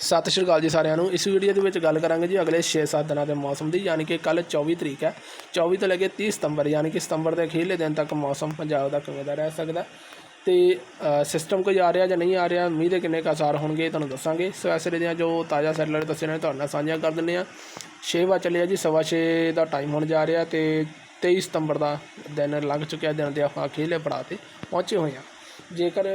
ਸਤਿ ਸ਼੍ਰੀ ਅਕਾਲ ਜੀ ਸਾਰਿਆਂ ਨੂੰ। ਇਸ ਵੀਡੀਓ ਦੇ ਵਿੱਚ ਗੱਲ ਕਰਾਂਗੇ ਜੀ ਅਗਲੇ 6-7 ਦਿਨਾਂ ਦੇ ਮੌਸਮ ਦੀ, ਯਾਨੀ ਕਿ ਕੱਲ 24 ਤਰੀਕ ਹੈ। 24 ਤੋਂ ਲੈ ਕੇ 30 ਸਤੰਬਰ, ਯਾਨੀ ਕਿ ਸਤੰਬਰ ਦੇ ਅਖੀਰਲੇ ਦਿਨ ਤੱਕ ਮੌਸਮ ਪੰਜਾਬ ਦਾ ਕਿਵੇਂ ਦਾ ਰਹਿ ਸਕਦਾ ਤੇ ਸਿਸਟਮ ਕੋਈ ਆ ਰਿਹਾ ਜਾਂ ਨਹੀਂ ਆ ਰਿਹਾ ਮੀਂਹ ਦੇ ਕਿੰਨੇ ਕੁ ਅਸਰ ਹੋਣਗੇ ਤੁਹਾਨੂੰ ਦੱਸਾਂਗੇ। ਸੋ ਐਸਰੇ ਦੀਆਂ ਜੋ ਤਾਜ਼ਾ ਸੈਟਲਾਈਟ ਤਸਵੀਰਾਂ ਨੇ, ਤੁਹਾਡੇ ਨਾਲ ਸਾਂਝੀਆਂ ਕਰ ਦਿੰਦੇ ਆ 6 ਵਜੇ ਚੱਲਿਆ ਜੀ, ਸਵਾ ਛੇ ਦਾ ਟਾਈਮ ਹੋਣ ਜਾ ਰਿਹਾ ਤੇ 23 ਸਤੰਬਰ ਦਾ ਦਿਨ ਲੰਘ ਚੁੱਕਿਆ, ਦਿਨ ਦੇ ਆਪਾਂ ਅਖੀਰਲੇ ਪੜਾਅ ਤੇ ਪਹੁੰਚੇ ਹੋਏ ਆ ਜੇਕਰ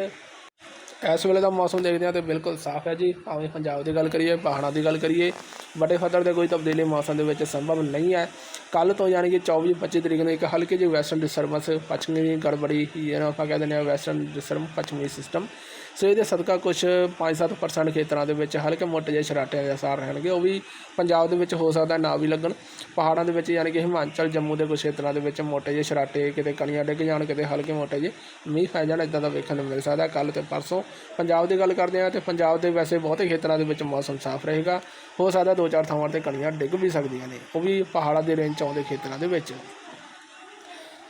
ਇਸ ਵੇਲੇ ਦਾ ਮੌਸਮ ਦੇਖਦੇ ਹਾਂ ਤੇ ਬਿਲਕੁਲ ਸਾਫ਼ ਹੈ ਜੀ। ਭਾਵੇਂ ਪੰਜਾਬ ਦੀ ਗੱਲ ਕਰੀਏ, ਪਹਾੜਾਂ ਦੀ ਗੱਲ ਕਰੀਏ, ਵੱਡੇ ਖਤਰ ਦੇ ਕੋਈ ਤਬਦੀਲੀ ਮੌਸਮ ਦੇ ਵਿੱਚ ਸੰਭਵ ਨਹੀਂ ਹੈ। ਕੱਲ ਤੋਂ ਯਾਨੀ ਕਿ 24 25 ਤਰੀਕ ਨੂੰ ਇੱਕ ਹਲਕੀ ਜਿਹੀ ਵੈਸਟਰਨ ਡਿਸਟਰਬੈਂਸ ਪੱਛਮੀ ਗੜਬੜੀ ਜਿਹਨੂੰ ਆਪਾਂ ਕਹਿੰਦੇ ਨੇ ਵੈਸਟਰਨ ਡਿਸਟਰਬ ਪੱਛਮੀ ਸਿਸਟਮ ਸੋ ਇਹਦੇ ਸਦਕਾ ਕੁਝ 5-7% ਖੇਤਰਾਂ ਦੇ ਵਿੱਚ ਹਲਕੇ ਮੋਟੇ ਜਿਹੇ ਸਰਾਟਿਆਂ ਦੇ ਅਸਰ ਰਹਿਣਗੇ, ਉਹ ਵੀ ਪੰਜਾਬ ਦੇ ਵਿੱਚ ਹੋ ਸਕਦਾ ਨਾ ਵੀ ਲੱਗਣ। ਪਹਾੜਾਂ ਦੇ ਵਿੱਚ ਯਾਨੀ ਕਿ ਹਿਮਾਚਲ, ਜੰਮੂ ਦੇ ਕੁਝ ਖੇਤਰਾਂ ਦੇ ਵਿੱਚ ਮੋਟੇ ਜਿਹੇ ਸਰਾਟੇ ਕਿਤੇ ਕਣੀਆਂ ਡਿੱਗ ਜਾਣ, ਕਿਤੇ ਹਲਕੇ ਮੋਟੇ ਜਿਹੇ ਮੀਂਹ ਪੈ ਜਾਣ ਇਦਾਂ ਦਾ ਵੇਖਣ ਨੂੰ ਮਿਲ ਸਕਦਾ। ਕੱਲ ਤੇ ਪਰਸੋਂ ਪੰਜਾਬ ਦੀ ਗੱਲ ਕਰਦੇ ਹਾਂ ਤੇ ਪੰਜਾਬ ਦੇ ਵੈਸੇ ਬਹੁਤੇ ਖੇਤਰਾਂ ਦੇ ਵਿੱਚ ਮੌਸਮ ਸਾਫ਼ ਰਹੇਗਾ। ਹੋ ਸਕਦਾ ਦੋ ਚਾਰ ਥਾਵਾਂ ਤੇ ਕਣੀਆਂ ਡਿੱਗ ਵੀ ਸਕਦੀਆਂ ਨੇ, ਉਹ ਵੀ ਪਹਾੜਾਂ ਦੇ ਰੇਂਜ 'ਚ ਆਉਂਦੇ ਖੇਤਰਾਂ ਦੇ ਵਿੱਚ।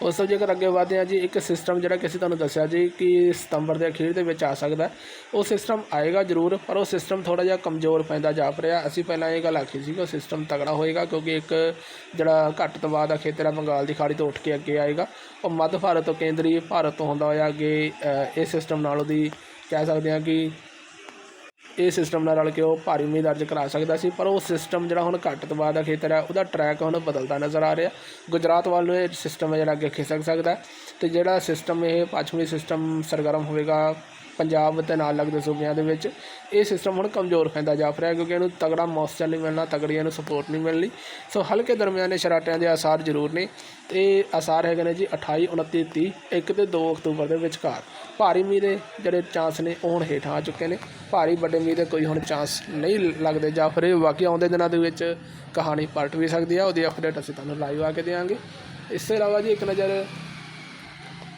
ਉਸ ਤੋਂ ਜੇਕਰ ਅੱਗੇ ਵਧਦੇ ਹਾਂ ਜੀ, ਇੱਕ ਸਿਸਟਮ ਜਿਹੜਾ ਕਿ ਅਸੀਂ ਤੁਹਾਨੂੰ ਦੱਸਿਆ ਜੀ ਕਿ ਸਤੰਬਰ ਦੇ ਅਖੀਰ ਦੇ ਵਿੱਚ ਆ ਸਕਦਾ ਉਹ ਸਿਸਟਮ ਆਏਗਾ ਜ਼ਰੂਰ, ਪਰ ਉਹ ਸਿਸਟਮ ਥੋੜਾ ਜਿਹਾ ਕਮਜ਼ੋਰ ਪੈਂਦਾ ਜਾਪ ਰਿਹਾ ਅਸੀਂ ਪਹਿਲਾਂ ਇਹ ਗੱਲ ਆਖੀ ਸੀ ਕਿ ਉਹ ਸਿਸਟਮ ਤਗੜਾ ਹੋਏਗਾ, ਕਿਉਂਕਿ ਇੱਕ ਜਿਹੜਾ ਘੱਟ ਤੋਂ ਬਾਅਦ ਦਾ ਖੇਤਰ ਹੈ ਬੰਗਾਲ ਦੀ ਖਾੜੀ ਤੋਂ ਉੱਠ ਕੇ ਅੱਗੇ ਆਏਗਾ। ਉਹ ਮੱਧ ਭਾਰਤ ਤੋਂ ਕੇਂਦਰੀ ਭਾਰਤ ਤੋਂ ਹੁੰਦਾ ਹੋਇਆ ਅੱਗੇ ਇਹ ਸਿਸਟਮ ਨਾਲ ਉਹਦੀ ਕਹਿ ਸਕਦੇ ਹਾਂ ਕਿ ਇਹ ਸਿਸਟਮ ਨਾਲ ਰਲ ਕੇ ਉਹ ਭਾਰੀ ਮੀਂਹ ਦਰਜ ਕਰਾ ਸਕਦਾ ਸੀ, ਪਰ ਉਹ ਸਿਸਟਮ ਜਿਹੜਾ ਹੁਣ ਘੱਟ ਤੋਂ ਬਾਅਦ ਦਾ ਖੇਤਰ ਹੈ, ਉਹਦਾ ਟਰੈਕ ਹੁਣ ਬਦਲਦਾ ਨਜ਼ਰ ਆ ਰਿਹਾ। ਗੁਜਰਾਤ ਵੱਲ ਨੂੰ ਇਹ ਸਿਸਟਮ ਹੈ ਜਿਹੜਾ ਅੱਗੇ ਖਿਸਕ ਸਕਦਾ ਹੈ। ਤੇ ਜਿਹੜਾ ਸਿਸਟਮ ਇਹ ਪੱਛਮੀ ਸਿਸਟਮ ਸਰਗਰਮ ਹੋਵੇਗਾ, ਪੰਜਾਬ ਤੇ ਨਾਲ ਲੱਗਦੇ ਸੂਬਿਆਂ ਦੇ ਵਿੱਚ, ਇਹ ਸਿਸਟਮ ਹੁਣ ਕਮਜ਼ੋਰ ਪੈਂਦਾ ਜਾ ਰਿਹਾ ਕਿਉਂਕਿ ਇਹਨੂੰ ਤਗੜਾ ਮੌਸਚਰ ਨਹੀਂ ਮਿਲਣਾ ਤਗੜੀ ਨੂੰ ਸਪੋਰਟ ਨਹੀਂ ਮਿਲਣੀ। ਸੋ ਹਲਕੇ ਦਰਮਿਆਨੇ ਸ਼ਰਾਟਿਆਂ ਦੇ ਆਸਾਰ ਜ਼ਰੂਰ ਨੇ। ਤੇ ਆਸਾਰ ਹੈਗੇ ਨੇ ਜੀ 28 29 30 1 ਤੇ 2 ਅਕਤੂਬਰ ਦੇ ਵਿਚਕਾਰ। ਭਾਰੀ ਮੀਂਹ ਦੇ ਜਿਹੜੇ ਚਾਂਸ ਨੇ, ਉਹ ਹੁਣ ਹੇਠਾਂ ਆ ਚੁੱਕੇ ਨੇ। ਭਾਰੀ ਵੱਡੇ ਮੀਂਹ ਦੇ ਕੋਈ ਹੁਣ ਚਾਂਸ ਨਹੀਂ ਲੱਗਦੇ ਜਾਂ ਫਿਰ ਇਹ ਵਾਕਿਆ ਆਉਂਦੇ ਦਿਨਾਂ ਦੇ ਵਿੱਚ ਕਹਾਣੀ ਪਲਟ ਵੀ ਸਕਦੀ ਆ। ਉਹਦੀ ਅਪਡੇਟ ਅਸੀਂ ਤੁਹਾਨੂੰ ਲਾਈਵ ਆ ਕੇ ਦੇਵਾਂਗੇ। ਇਸ ਤੋਂ ਇਲਾਵਾ ਜੀ ਇੱਕ ਨਜ਼ਰ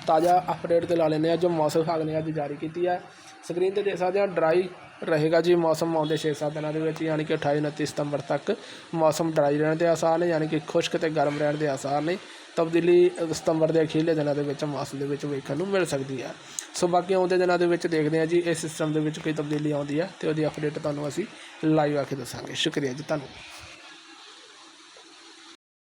ਤਾਜ਼ਾ ਅਪਡੇਟ ਤੇ ਲਾ ਲੈਂਦੇ ਆ ਜੋ ਮੌਸਮ ਵਿਭਾਗ ਨੇ ਅੱਜ ਜਾਰੀ ਕੀਤੀ ਹੈ ਸਕਰੀਨ ਤੇ ਦੇਖ ਸਕਦੇ ਹਾਂ ਡਰਾਈ ਰਹੇਗਾ ਜੀ ਮੌਸਮ ਆਉਂਦੇ 6-7 ਦਿਨਾਂ ਦੇ ਵਿੱਚ, ਯਾਨੀ ਕਿ 28 29 ਸਤੰਬਰ ਤੱਕ ਮੌਸਮ ਡਰਾਈ ਰਹਿਣ ਦੇ ਆਸਾਰ ਨੇ, ਯਾਨੀ ਕਿ ਖੁਸ਼ਕ ਤੇ ਗਰਮ ਰਹਿਣ ਦੇ ਆਸਾਰ ਨੇ। ਤਬਦੀਲੀ ਸਤੰਬਰ ਦੇ ਅਖੀਰਲੇ ਦਿਨਾਂ ਦੇ ਵਿੱਚ ਮੌਸਮ ਦੇ ਵਿੱਚ ਵੇਖਣ ਨੂੰ ਮਿਲ ਸਕਦੀ ਹੈ ਸੋ ਬਾਕੀ ਆਉਂਦੇ ਦਿਨਾਂ ਦੇ ਵਿੱਚ ਦੇਖਦੇ ਹਾਂ ਜੀ, ਇਸ ਸਿਸਟਮ ਦੇ ਵਿੱਚ ਕੋਈ ਤਬਦੀਲੀ ਆਉਂਦੀ ਹੈ ਤੇ ਉਹਦੀ ਅਪਡੇਟ ਤੁਹਾਨੂੰ ਅਸੀਂ ਲਾਈਵ ਆ ਕੇ ਦੱਸਾਂਗੇ। ਸ਼ੁਕਰੀਆ ਜੀ ਤੁਹਾਨੂੰ